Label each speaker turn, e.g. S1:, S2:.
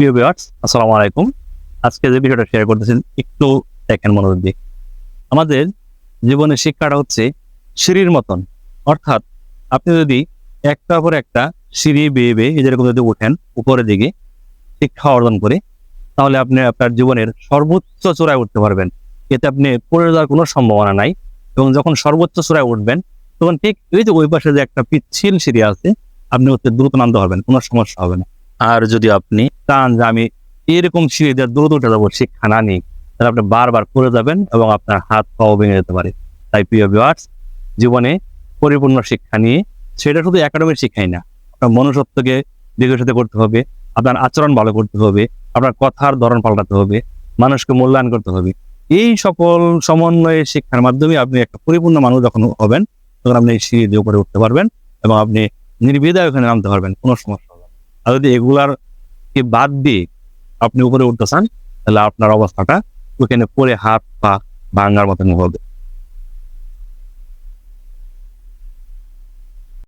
S1: প্রিয় ভিউয়ার্স আসসালামু আলাইকুম। আজকে যে বিষয়টা শেয়ার করতেছেন একটু দেখেন মনোযোগ দিয়ে। আমাদের জীবনের শিক্ষাটা হচ্ছে সিঁড়ির মতন। অর্থাৎ আপনি যদি পর একটা সিঁড়ি বেয়ে বেয়ে যেরকম যদি ওঠেন, উপরের দিকে শিক্ষা অর্জন করে, তাহলে আপনি আপনার জীবনের সর্বোচ্চ চূড়ায় উঠতে পারবেন। এতে আপনি পড়ে যাওয়ার কোনো সম্ভাবনা নাই এবং যখন সর্বোচ্চ চূড়ায় উঠবেন, তখন ঠিক এই যে ওই পাশে যে একটা পিচ্ছিল সিঁড়ি আছে, আপনি হচ্ছে দ্রুত নামতে পারবেন, কোনো সমস্যা হবে না। আর যদি আপনি চান যে আমি এরকম সিঁড়ি দিয়ে দ্রুত উঠে যাব শিক্ষা নিই তাহলে আপনি বারবার করে যাবেন এবং আপনার হাত পাও ভেঙে যেতে পারে তাই প্রিয় ভিউয়ার্স জীবনে পরিপূর্ণ শিক্ষা নিয়ে সেটা শুধু একাডেমির শিক্ষাই না, আপনার মনুষ্যত্বকে বিকশিত করতে হবে, আপনার আচরণ ভালো করতে হবে, আপনার কথার ধরন পাল্টাতে হবে, মানুষকে মূল্যায়ন করতে হবে এই সকল সমন্বয়ের শিক্ষার মাধ্যমে আপনি একটা পরিপূর্ণ মানুষ যখন হবেন, তখন আপনি সিঁড়ি দিয়ে উপরে উঠতে পারবেন এবং আপনি নির্বিধায় ওখানে নামতে পারবেন, কোনো সমস্যা। আর যদি এগুলার কে বাদ দিয়ে আপনি উপরে উঠতে চান তাহলে আপনার অবস্থাটা ওখানে পরে হাত পা ভাঙার মতন হবে।